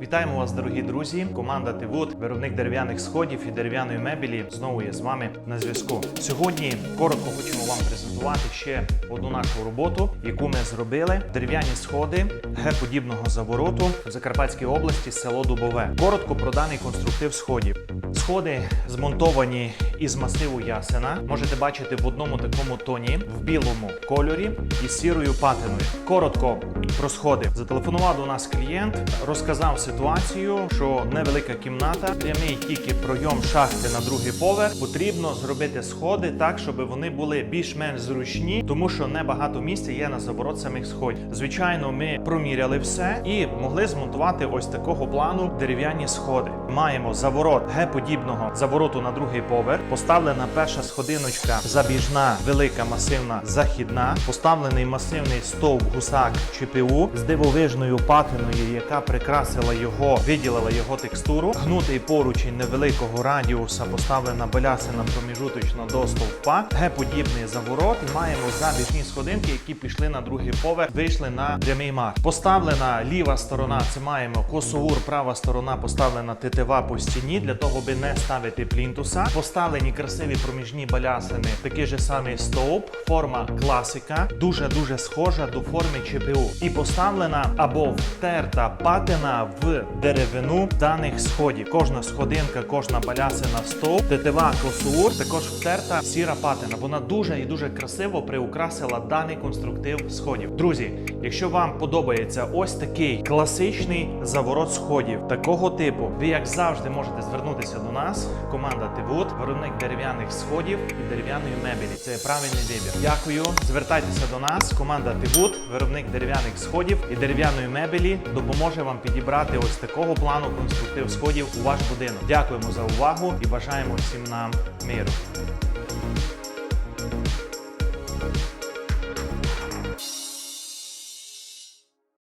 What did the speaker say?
Вітаємо вас, дорогі друзі! Команда Тивуд, виробник дерев'яних сходів і дерев'яної мебелі, знову є з вами на зв'язку. Сьогодні коротко хочемо вам презентувати ще одну нашу роботу, яку ми зробили. Дерев'яні сходи Г-подібного завороту в Закарпатській області, село Дубове. Коротко про даний конструктив сходів. Сходи змонтовані із масиву ясена. Можете бачити в одному такому тоні, в білому кольорі і сірою патиною. Коротко про сходи. Зателефонував до нас клієнт, розказав ситуацію, що невелика кімната, прямий тільки пройом шахти на другий поверх. Потрібно зробити сходи так, щоб вони були більш-менш зручні, тому що небагато місця є на заворот самих сходів. Звичайно, ми проміряли все і могли змонтувати ось такого плану дерев'яні сходи. Маємо заворот Г-подібного завороту на другий поверх. Поставлена перша сходиночка забіжна, велика масивна західна. Поставлений масивний стовп гусак ЧПУ з дивовижною патиною, яка прикрасила його, виділила його текстуру. Гнутий поручень невеликого радіуса, поставлена балясина проміжуточна до стовпа. Г-подібний заворот. І маємо забіжні сходинки, які пішли на другий поверх, вийшли на прямий мар. Поставлена ліва сторона. Це маємо косогур, права сторона поставлена тетива по стіні для того, аби не ставити плінтуса. Поставлені красиві проміжні балясини, такий же самий стовп, форма класика, дуже дуже схожа до форми ЧПУ. І поставлена або втерта патина в деревину даних сходів. Кожна сходинка, кожна балясина в стовп, тетива косур, також втерта сіра патина. Вона дуже і дуже красиво приукрасила даний конструктив сходів. Друзі, якщо вам подобається ось такий класичний заворот сходів такого типу, ви як завжди можете звернутися до нас. Команда Тивуд, виробник дерев'яних сходів і дерев'яної мебелі. Це правильний вибір. Дякую. Звертайтеся до нас. Команда Тивуд, виробник дерев'яних сходів і дерев'яної мебелі, допоможе вам підібрати ось такого плану конструктив сходів у ваш будинок. Дякуємо за увагу і бажаємо всім нам миру.